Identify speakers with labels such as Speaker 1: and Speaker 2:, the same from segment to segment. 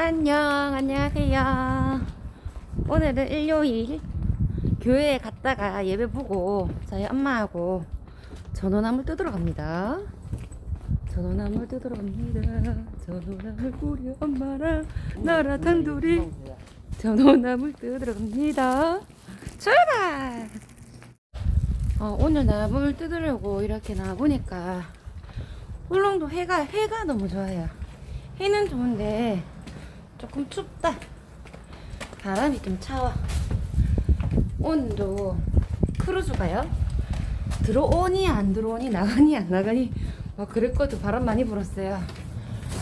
Speaker 1: 안녕, 안녕하세요. 오늘은 일요일 교회에 갔다가 예배 보고 저희 엄마하고 전원나물 뜯으러 갑니다. 전원나물 뜯으러 갑니다. 전원나물 우리 엄마랑 나랑 단둘이 전원나물 뜯으러 갑니다. 출발! 어, 오늘 나물 뜯으려고 이렇게 나와보니까 울릉도 해가 해가 너무 좋아요. 해는 좋은데 조금 춥다. 바람이 좀 차와. 오늘도 크루즈가요. 들어오니 안 들어오니 나가니 안 나가니 막 그랬거든. 바람 많이 불었어요.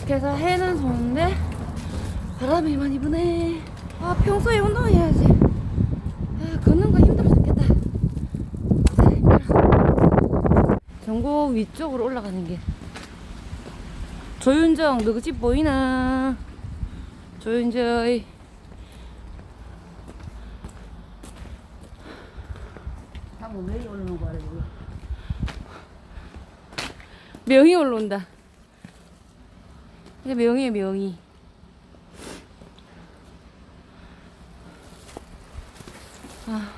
Speaker 1: 그래서 해는 좋은데 바람이 많이 부네. 아 평소에 운동해야지. 아 걷는 거 힘들어 죽겠다. 전곡 위쪽으로 올라가는 길. 조윤정 너그 집 보이나? 조윤정
Speaker 2: 한번 왜 올라오는 거야?
Speaker 1: 명이 올라온다. 이게 명이에요 명이. 아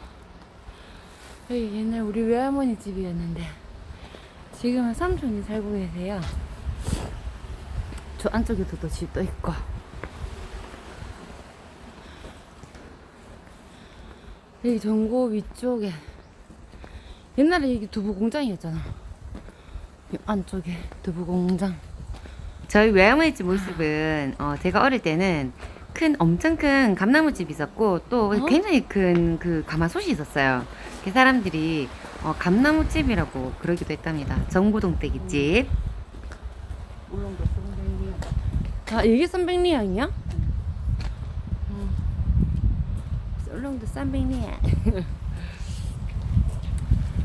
Speaker 1: 여기 옛날 우리 외할머니 집이었는데 지금은 삼촌이 살고 계세요. 저 안쪽에도 또 집도 있고. 여기 전고 위쪽에 옛날에 여기 두부 공장이었잖아. 이 안쪽에 두부 공장.
Speaker 3: 저희 외할머니 집 모습은 어, 제가 어릴 때는 큰 엄청 큰 감나무 집이 있었고 또
Speaker 1: 어?
Speaker 3: 굉장히 큰 그 가마솥이 있었어요. 그 사람들이 어, 감나무 집이라고 그러기도 했답니다. 정구동 댁집.
Speaker 2: 울릉도 수공댕이야.
Speaker 1: 아 이게 쌈백리향이야? 응. 썰렁도 쌈백리향.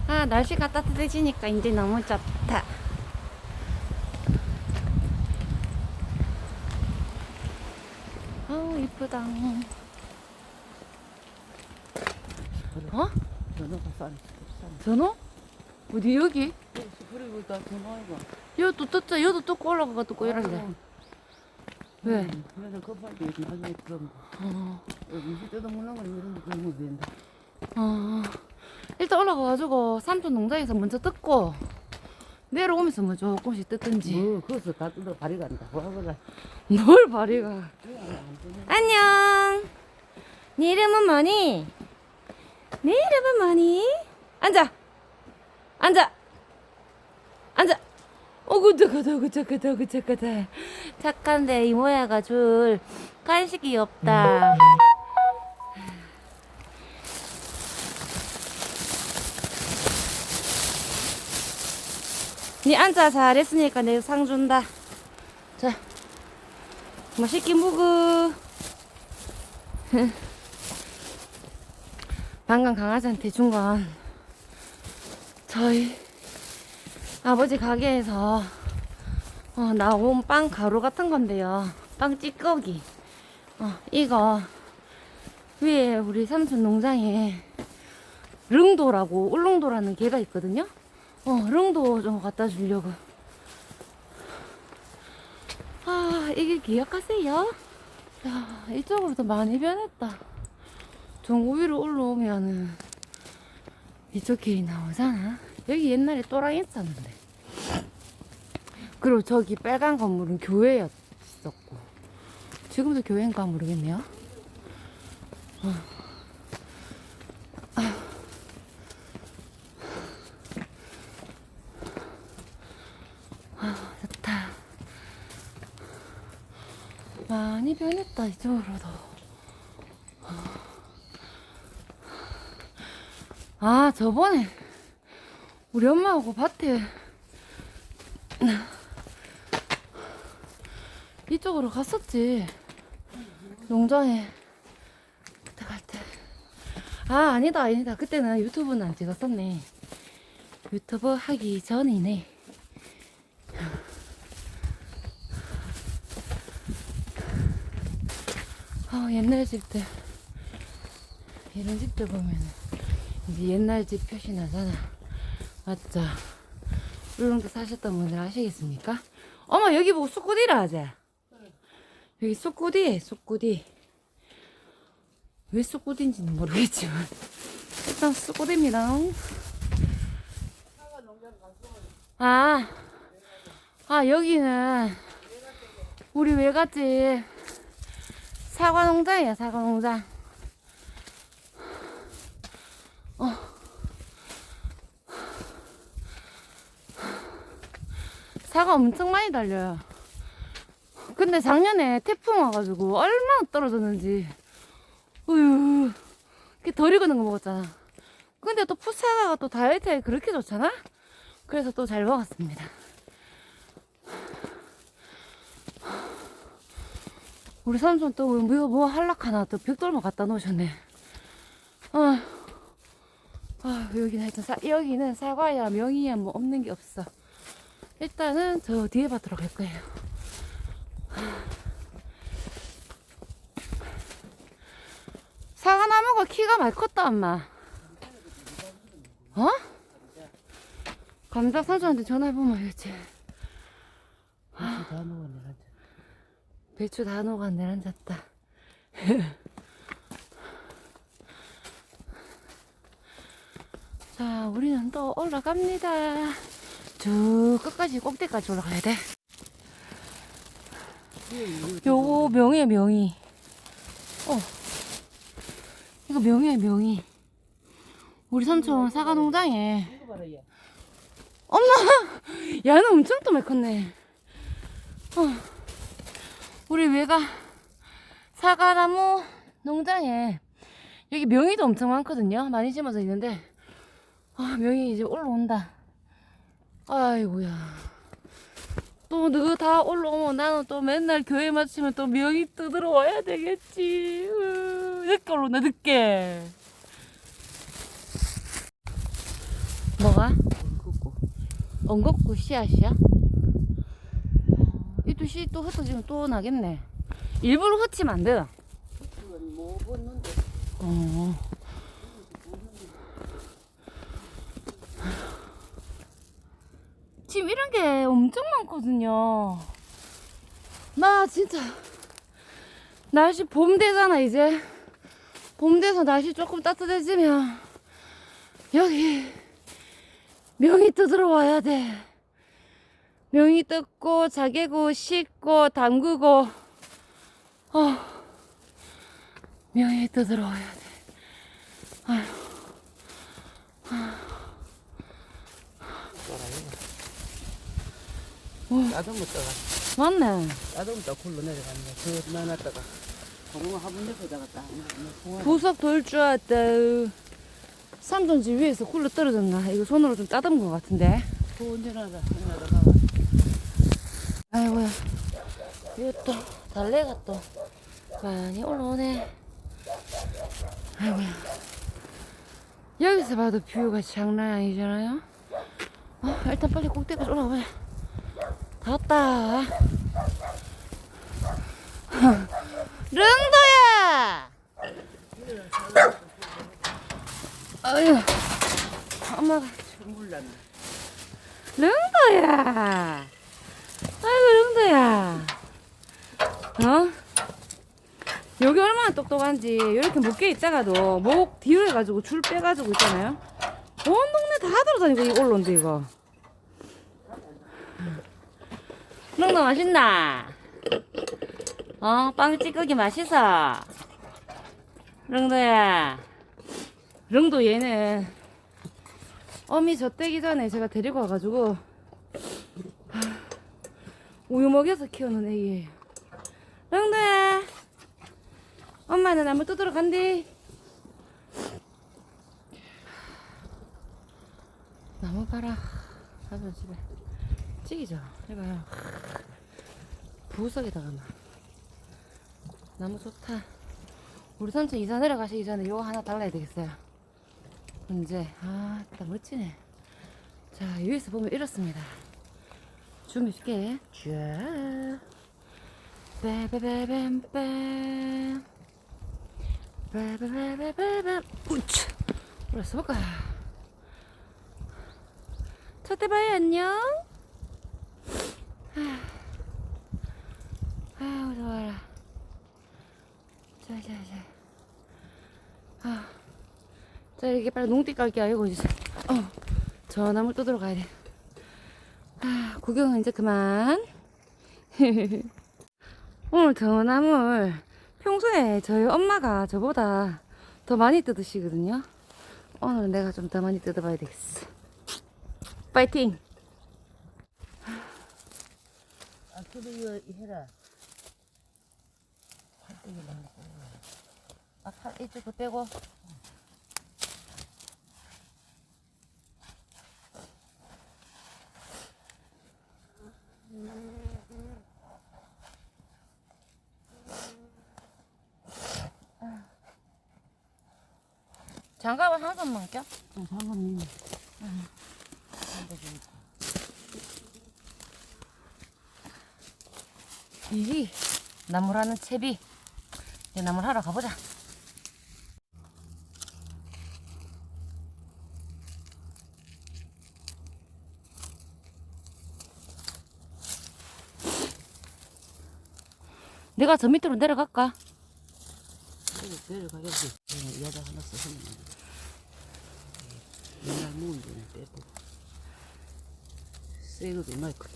Speaker 1: 아 날씨가 따뜻해지니까 이제 너무 좋다. 아우 이쁘다. 어?
Speaker 2: 싼, 싼.
Speaker 1: 전어? 어디 여기?
Speaker 2: 그리고 다 전화가.
Speaker 1: 여도 떴자 여도 뜯고 올라가가 뜯고 이런데.
Speaker 2: 아,
Speaker 1: 왜?
Speaker 2: 음, 그래서 급하게 나중에 그럼
Speaker 1: 어.
Speaker 2: 음식 뜯어먹는 건 이런 거 그런 거 된다.
Speaker 1: 어, 일단 올라가가지고 삼촌 농장에서 먼저 뜯고 내려오면서 뭐 조금씩 뜯든지
Speaker 2: 뭐 거기서 다 뜯어 발이 간다. 와.
Speaker 1: 뭘 발이 가 안녕 네 이름은 뭐니? 네 이름은 뭐니? 앉아 앉아 앉아 어구 저거다 어구 저거다 어구 저거다 착한데 이모야가 줄 간식이 없다 니 앉아 잘했으니까 내가 상 준다. 자, 맛있게 먹어. 방금 강아지한테 준 건 저희 아버지 가게에서 어, 나온 빵 가루 같은 건데요. 빵 찌꺼기. 어, 이거 위에 우리 삼촌 농장에 릉도라고 울릉도라는 개가 있거든요. 어, 릉도 좀 갖다 주려고. 아, 이게 기억하세요? 야, 이쪽으로도 많이 변했다. 전구 위로 올라오면은 이쪽 길이 나오잖아. 여기 옛날에 또라이 있었는데. 그리고 저기 빨간 건물은 교회였었고. 지금도 교회인가 모르겠네요. 좋다. 많이 변했다, 이쪽으로도. 아, 저번에 우리 엄마하고 밭에 이쪽으로 갔었지. 농장에 그때 갈 때. 아, 아니다, 아니다. 그때는 유튜브는 안 찍었었네. 유튜브 하기 전이네. 아, 옛날 집들. 이런 집들 보면은 이제 옛날 집 표시 나잖아. 맞죠? 울릉도 사셨던 분들 아시겠습니까? 어머, 여기 보고 수꾸디라 하자. 여기 쑥구디, 쑥구디. 왜 쑥구디인지는 모르겠지만. 일단 쑥구디입니다. 아, 아, 여기는 우리 외갓집 사과 농장이에요, 사과 농장. 사과 엄청 많이 달려요. 근데 작년에 태풍 와가지고 얼마나 떨어졌는지. 우유, 이렇게 덜 익은 거 먹었잖아. 근데 또 풋사과가 또 다이어트에 그렇게 좋잖아? 그래서 또 잘 먹었습니다. 우리 삼촌 또 뭐, 뭐 할락하나 또 벽돌만 갖다 놓으셨네. 아, 아 여기는 하여튼 사, 여기는 사과야 명이야 뭐 없는 게 없어. 일단은 저 뒤에 밭으로 갈 거예요. 사과나무가 키가 많이 컸다 엄마. 어? 감자 삼촌한테 전화해보면 알겠지.
Speaker 2: 다 먹었네 가자.
Speaker 1: 배추 다 녹아 내려앉았다. 자, 우리는 또 올라갑니다. 쭉 끝까지 꼭대기까지 올라가야 돼. 요거 명이야 명이. 어. 이거 명이야 명이. 우리 삼촌 사과 농장에
Speaker 2: 얘.
Speaker 1: 야는 엄청 또 많이 컸네. 어. 우리 외가 사과나무 농장에 여기 명이도 엄청 많거든요. 많이 심어져 있는데 아 명이 이제 올라온다. 아이고야. 또너다 올라오면 나는 또 맨날 교회 마치면 또 명이 떠들어와야 되겠지. 으, 늦게 올라온다 늦게. 뭐가? 엉겁고 씨앗이야? 이또 씨 또 흩어지면 또 나겠네. 일부러 흩치면 안.
Speaker 2: 이건 뭐.
Speaker 1: 어. 지금 이런 게 엄청 많거든요. 나 진짜 날씨 봄 되잖아 이제. 봄 돼서 날씨 조금 따뜻해지면 여기 명이 뜯으러 와야 돼. 명이 뜯고 자개고 씻고 담그고 어 명이 뜯으러 와야 돼.
Speaker 2: 자전거 떠가.
Speaker 1: 맞네.
Speaker 2: 떠 굴러 내려갔네. 그 넣어놨다가. 그러면 화분 옆에다가 딱. 놓고
Speaker 1: 보석 돌줄 알았다. 집 위에서 굴러 떨어졌나? 이거 손으로 좀 따듬은 것 같은데.
Speaker 2: 그 운전하다. 운전하다가.
Speaker 1: 아이고야. 이거 또 달래가 또 많이 올라오네. 아이고야. 여기서 봐도 뷰가 장난 아니잖아요. 어, 일단 빨리 꼭대기까지 올라가보자. 다 왔다. 릉도야! 아유, 엄마가
Speaker 2: 났네.
Speaker 1: 릉도야. 아이고 릉도야. 어? 여기 얼마나 똑똑한지 이렇게 묶여 있다가도 목 뒤로 해가지고 줄 빼가지고 있잖아요. 온 동네 다 돌아다니고 이 올라온대 이거. 릉도 맛있나? 어? 빵 찌꺼기 맛있어? 릉도야. 릉도 얘는 어미 젖대기 전에 제가 데리고 와가지고 우유 먹여서 키우는 애기예요. 릉도야, 엄마는 나무 뜯으러 간대. 나무 봐라. 가서 집에 찌기죠. 해봐요. 부석에다가 막 나무 좋다. 우리 삼촌 이사 내려가시기 전에 이거 하나 달라야 되겠어요. 언제? 아, 딱 멋지네. 자, 위에서 보면 이렇습니다. 준비해줄게. 쫙. 빠바바밤빰. 빠바바바밤. 우차. 올라서 볼까? 첫대 봐요, 안녕. 아유, 좋아라. 자. 아, 자 이렇게 빨리 농띠 깔게 알고 이제 어, 저 나무 뜯으러 가야 돼. 아, 구경은 이제 그만. 오늘 저 나물 평소에 저희 엄마가 저보다 더 많이 뜯으시거든요. 오늘 내가 좀 더 많이 뜯어봐야 되겠어. 파이팅!
Speaker 2: 아, 이거 해라.
Speaker 1: 아, 팔 이쪽 그 빼고. 장갑을 한 손만 껴?
Speaker 2: 어, 상관없네.
Speaker 1: 이 나무라는 채비. 이제 나물 하러 가보자. 내가 저 밑으로 내려갈까?
Speaker 2: 내려가야지. 어, 여자 하나 써서 맨날 먹은 데는 빼고. 새거도 많거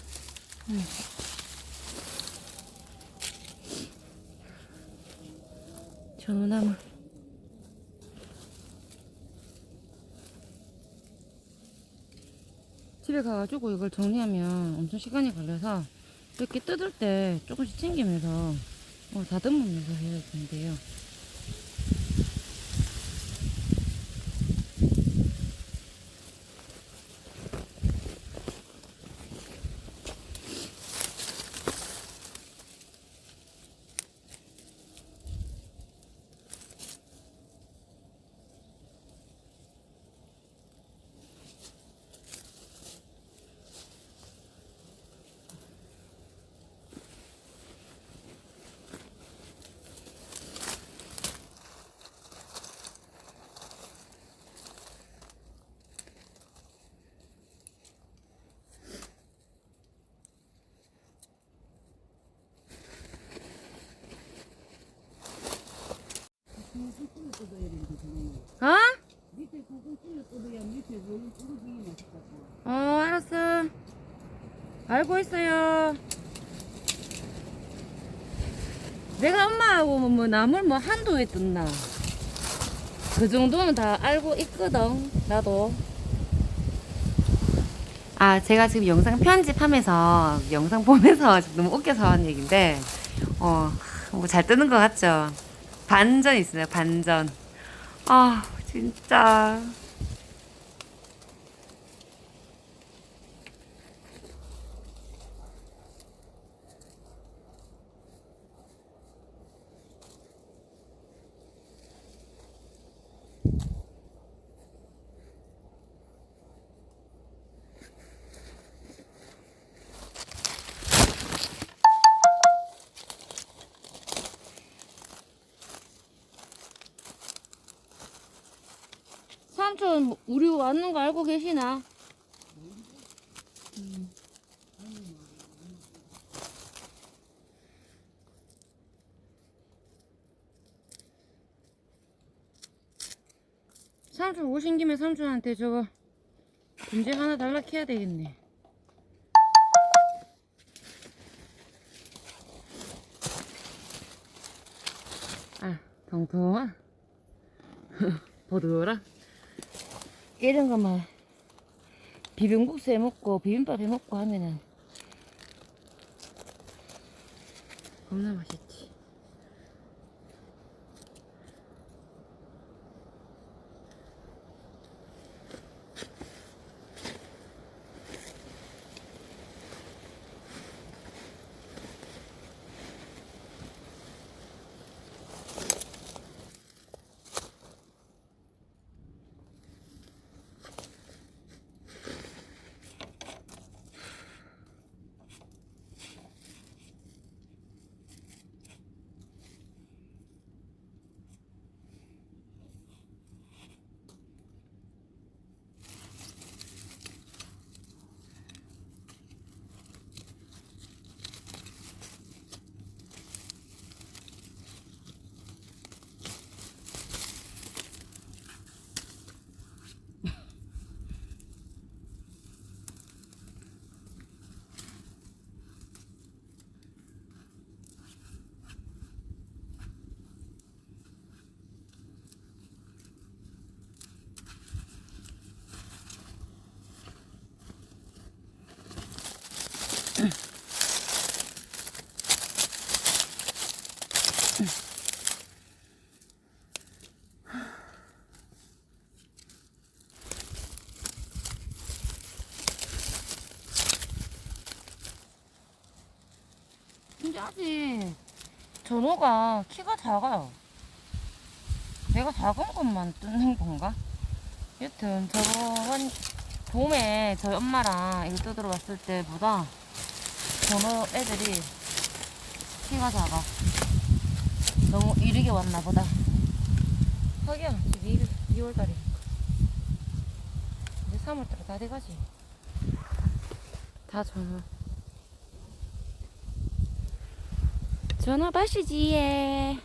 Speaker 2: 든.
Speaker 1: 전나무. 집에 가가지고 이걸 정리하면 엄청 시간이 걸려서 이렇게 뜯을 때 조금씩 챙기면서 어, 다듬으면서 해야 되는데요. 어?
Speaker 2: 밑에 고기 찔러 뜯어야 밑에 물 뚫기 맛있다고.
Speaker 1: 어, 알았어. 알고 있어요. 내가 엄마하고 뭐, 뭐 나물 뭐 한도에 뜯나. 그 정도는 다 알고 있거든, 나도.
Speaker 3: 아, 제가 지금 영상 편집하면서 영상 보면서 너무 웃겨서 하는 얘기인데, 어, 뭐잘 뜨는 것 같죠? 반전 있어요, 반전. 아, 진짜.
Speaker 1: 삼촌, 우리 왔는 거 알고 계시나? 삼촌 오신 김에 삼촌한테 저거 문제 하나 달라 해야 되겠네. 아, 통통아. 보드라. 이런 거만 비빔국수 해 먹고 비빔밥 해 먹고 하면은 겁나 맛있지. 아직 전어가 키가 작아요. 내가 작은 것만 뜯는 건가? 여튼 저번 봄에 저희 엄마랑 이거 뜯으러 왔을 때보다 전어 애들이 키가 작아. 너무 이르게 왔나 보다. 하기야 지금 2월 달이니까. 이제 3월 달에 다 돼가지. 다 전어. 전화 예.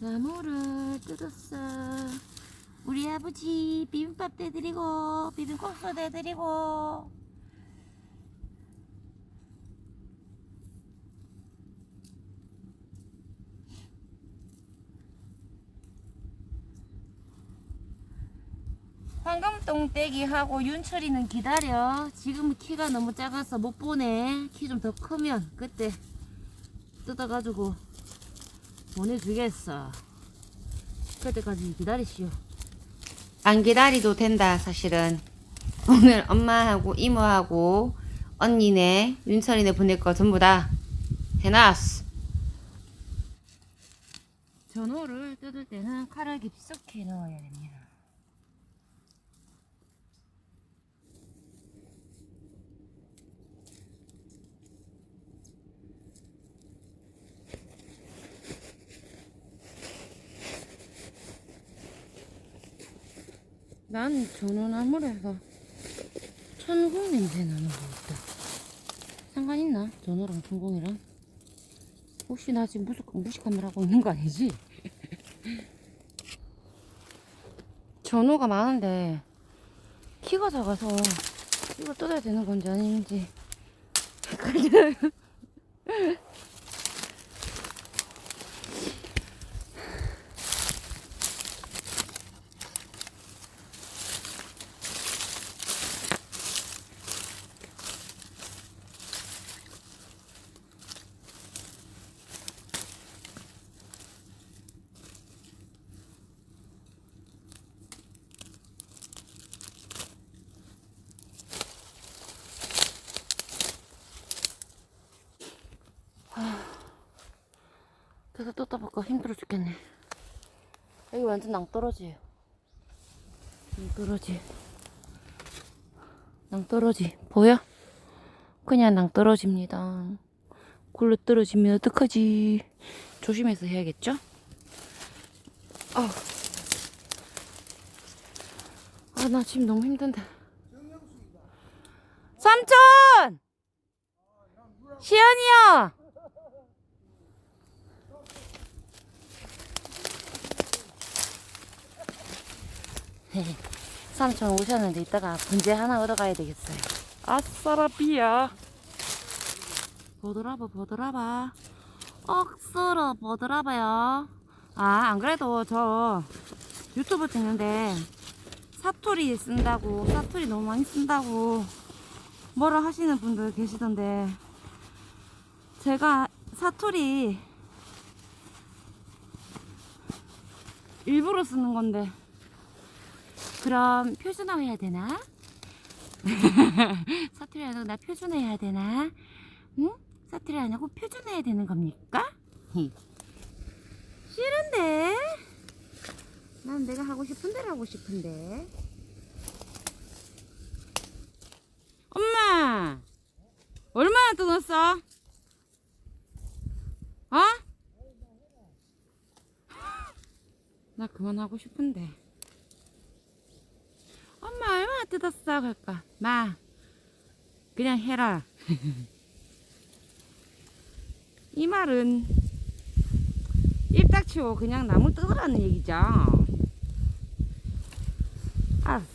Speaker 1: 나무를 뜯었어. 우리 아버지 비빔밥 대드리고 비빔국수 대드리고 황금 똥떼기 하고 윤철이는 기다려. 지금 키가 너무 작아서 못 보내. 키 좀 더 크면 그때 뜯어가지고 보내주겠어. 그때까지 기다리시오.
Speaker 3: 안 기다리도 된다 사실은 오늘 엄마하고 이모하고 언니네 윤철이네 보낼 거 전부 다 해놨어
Speaker 1: 전어를 뜯을 때는 칼을 깊숙이 넣어야 됩니다. 난 전어나물에서 천국 냄새 나는 거 있다. 상관 있나? 전어랑 천국이랑? 혹시 나 지금 무식, 무식함을 하고 있는 거 아니지? 전어가 많은데 키가 작아서 이걸 뜯어야 되는 건지 아닌지 헷갈려요. 계속 뜯다 볼까 힘들어 죽겠네. 여기 완전 낭떠러지예요. 낭떠러지. 낭떠러지 보여? 그냥 낭떠러집니다. 굴러 떨어지면 어떡하지? 조심해서 해야겠죠? 아, 아, 나 지금 너무 힘든데. 삼촌! 시연이요! 삼촌 오셨는데 이따가 분재 하나 얻어 가야 되겠어요. 아싸라비야. 보드라봐 보드라봐. 억수로 보드라봐요. 아 안 그래도 저 유튜브 찍는데 사투리 쓴다고 사투리 너무 많이 쓴다고 뭐라 하시는 분들 계시던데 제가 사투리 일부러 쓰는 건데 그럼 표준어해야 되나? 사투리 안 하고 나 표준어해야 되나? 응? 사투리 안 하고 표준어해야 되는 겁니까? 싫은데? 난 내가 하고 싶은 대로 하고 싶은데. 엄마! 얼마나 뜯었어? 어? 나 그만하고 싶은데. 뜯었어? 그럴까? 마, 그냥 해라. 이 말은 입 닥치고 그냥 나무 뜯으라는 얘기죠. 알았어.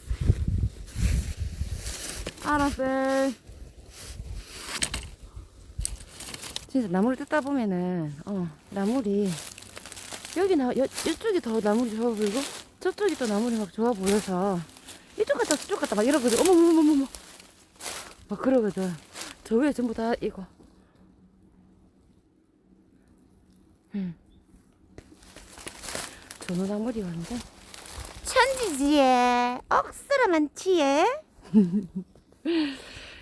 Speaker 1: 알았어. 진짜 나무를 뜯다 보면은 어 나물이 여기 나 여, 이쪽이 더 나물이 좋아 보이고 저쪽이 또 나물이 막 좋아 보여서 이쪽 갔다 저쪽 갔다 막 이러거든. 어머머머머머. 막 그러거든. 저 위에 전부 다 이거. 음 전어나물이 완전 천지지에 억수로 많지에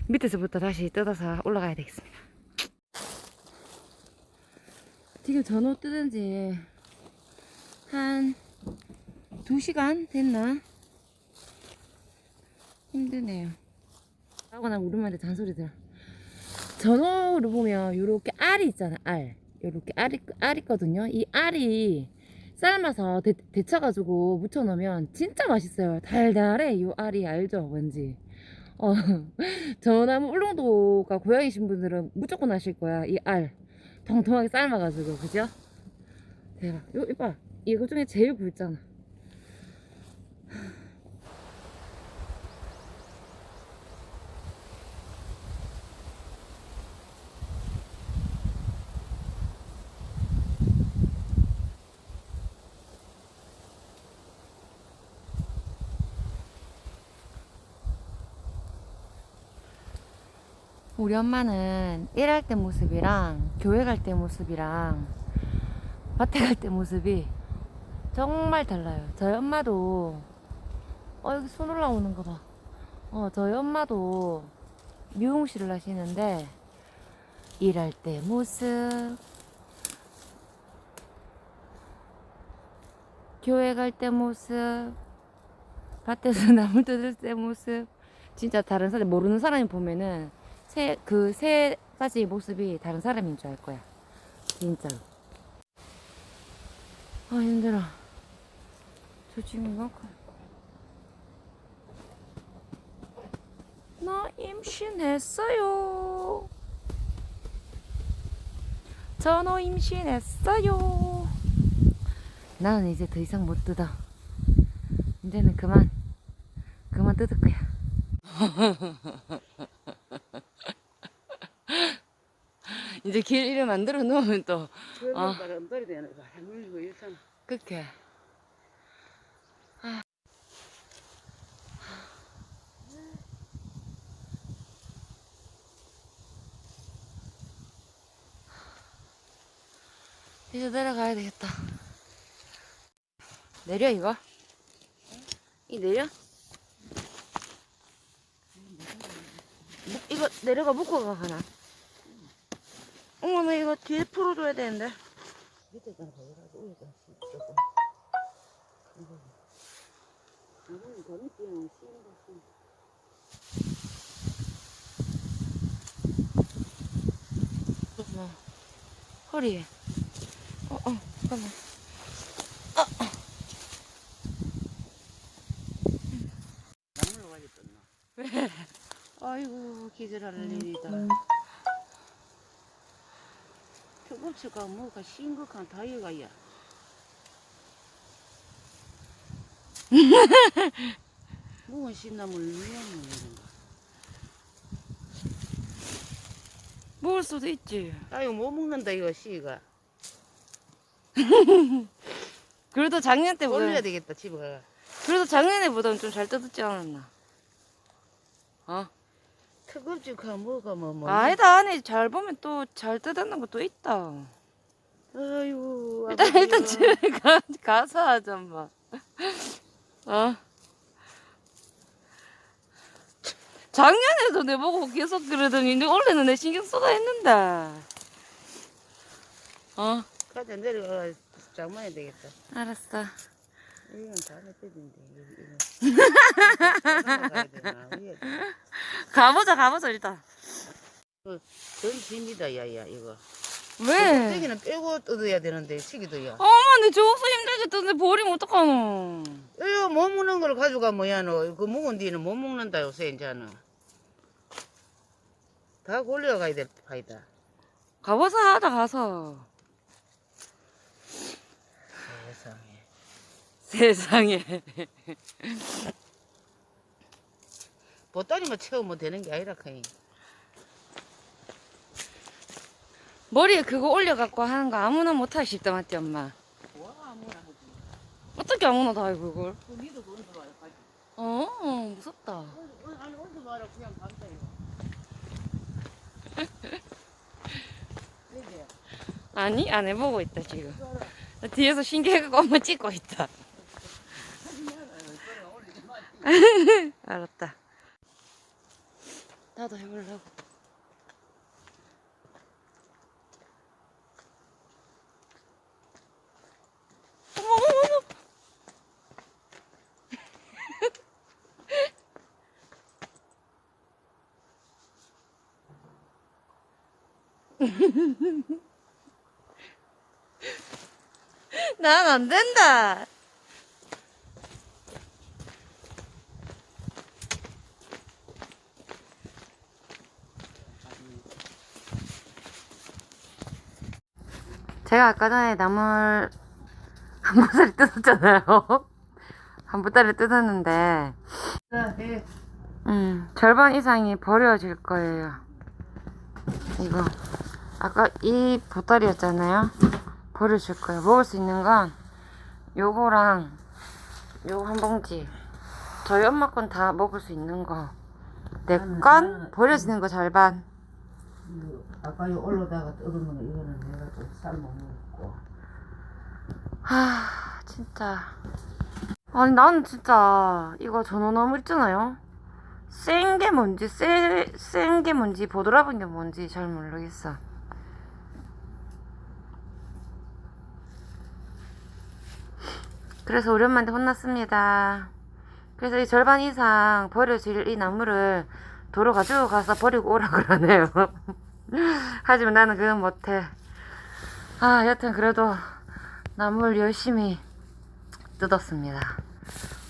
Speaker 1: 밑에서부터 다시 뜯어서 올라가야 되겠습니다. 지금 전어 뜯은 지 한 2시간 됐나? 힘드네요. 하고 난 오랜만에 잔소리 들어. 전어를 보면 요렇게 알이 있잖아, 알. 요렇게 알이, 알 있거든요. 이 알이 삶아서 데, 데쳐가지고 무쳐놓으면 진짜 맛있어요. 달달해, 요 알이 알죠, 뭔지. 어, 전화무 울릉도가 고향이신 분들은 무조건 아실 거야, 이 알. 통통하게 삶아가지고, 그죠? 대박. 요, 이봐. 이거 중에 제일 굵잖아. 우리 엄마는 일할 때 모습이랑 교회 갈 때 모습이랑 밭에 갈때 모습이 정말 달라요. 저희 엄마도 어 여기 손 올라오는 거 봐. 어 저희 엄마도 미용실을 하시는데 일할 때 모습 교회 갈 때 모습 밭에서 나물 뜯을 때 모습 진짜 다른 사람 모르는 사람이 보면은 세 그 세 가지 모습이 다른 사람인 줄 알 거야. 진짜로. 아 힘들어. 저 지금 이만큼 나 임신했어요. 전호 임신했어요. 나는 이제 더 이상 못 뜯어. 이제는 그만. 그만 뜯을 거야 이제 길 이름 만들어 놓으면 또
Speaker 2: 그러면 바람돌이 되는 거 할머니고 일산
Speaker 1: 그렇게. 이제 내려가야 되겠다. 내려 이거? 이 내려? 무- 이거 내려가 묶고 가 하나 어머 나 이거 뒤에 풀어줘야 되는데.
Speaker 2: 밑에다 보여가지고 위에다 조금 이거는
Speaker 1: 뭐 허리에 어어 잠깐만.
Speaker 2: 나물로 가지 떴나 아이고 기절할 일이다 표고추가 뭐가 심각한 다이어가야. 무은 신나물 위험한 일인가
Speaker 1: 먹을 수도 있지.
Speaker 2: 아이고 못 먹는다 이거 씨가.
Speaker 1: 그래도 작년
Speaker 2: 올려야
Speaker 1: 때보다
Speaker 2: 되겠다 집에 가.
Speaker 1: 그래도 작년에 보다는 좀 잘 뜯었지 않았나? 어
Speaker 2: 특급지가 뭐가 뭐 뭐.
Speaker 1: 아니다 안에 잘 보면 또 잘 뜯었는 것도 있다
Speaker 2: 아이고.
Speaker 1: 일단
Speaker 2: 아버지야.
Speaker 1: 일단 집에 가, 가서 하자 뭐 어? 작년에도 내 보고 계속 그러더니 근데 원래는 내 신경 써다 했는데 어
Speaker 2: 가자 내려가 장만해야 되겠다.
Speaker 1: 알았어
Speaker 2: 이건 다음에 뜯는데 이거. 이거. 가야 되나? 위에.
Speaker 1: 가보자 가보자 일단
Speaker 2: 전 짐이다 야야 이거.
Speaker 1: 왜?
Speaker 2: 여기는 빼고 뜯어야 되는데 치기도 야.
Speaker 1: 어머니 저기서 힘들게 뜯는데 버리면 어떡하노
Speaker 2: 이거 못 먹는 걸 가져가 뭐야 너. 그 먹은 뒤는 못 먹는다 요새 이제는. 다 골려가야 될 파이다.
Speaker 1: 가보자 하자 가서
Speaker 2: 세상에. 보따리만 채우면 되는 게 아니라 카이.
Speaker 1: 머리에 그거 올려갖고 하는 거 아무나 못하기 쉽다 맞지 엄마?
Speaker 2: 와 아무나 하지.
Speaker 1: 어떻게 아무나 다 해 그걸?
Speaker 2: 그 니도 돈 들어와요. 가지.
Speaker 1: 어 무섭다.
Speaker 2: 어, 어, 아니 언제 말아 그냥. 이게
Speaker 1: 아니 안 해보고 있다 지금. 나 뒤에서 신기해갖고 엄마 찍고 있다. 알았다. 나도 해보려고. 어머 어머 어머. 난 안 된다. 제가 아까 전에 나물 한 보따리 뜯었잖아요. 한 보따리 뜯었는데,
Speaker 2: 네.
Speaker 1: 음, 절반 이상이 버려질 거예요. 이거. 아까 이 보따리였잖아요. 버려줄 거예요. 먹을 수 있는 건 요거랑 요거 한 봉지. 저희 엄마 건 다 먹을 수 있는 거. 내 건 버려지는 거 절반.
Speaker 2: 아까 요 올라다가 거는 이거는 내가 좀 삶아 먹고.
Speaker 1: 하, 진짜. 아니, 나는 진짜 이거 전어나물 있잖아요. 센 게 뭔지, 센 게 뭔지, 보드라본 게 뭔지 잘 모르겠어. 그래서 엄마한테 혼났습니다. 그래서 이 절반 이상 버려질 이 나무를 도로 가지고 가서 버리고 오라 그러네요. 하지만 나는 그건 못해. 아, 여튼 그래도 나물 열심히 뜯었습니다.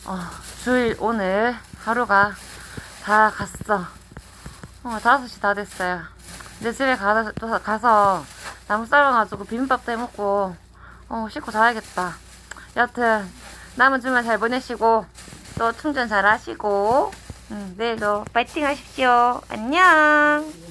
Speaker 1: 어, 주일 오늘 하루가 다 갔어. 어, 5시 다 됐어요. 내 집에 가서, 또 가서 나무 썰어가지고 비빔밥도 해 먹고, 어, 씻고 자야겠다. 여튼, 남은 주말 잘 보내시고, 또 충전 잘 하시고, 음, 내일도 파이팅 하십시오. 안녕!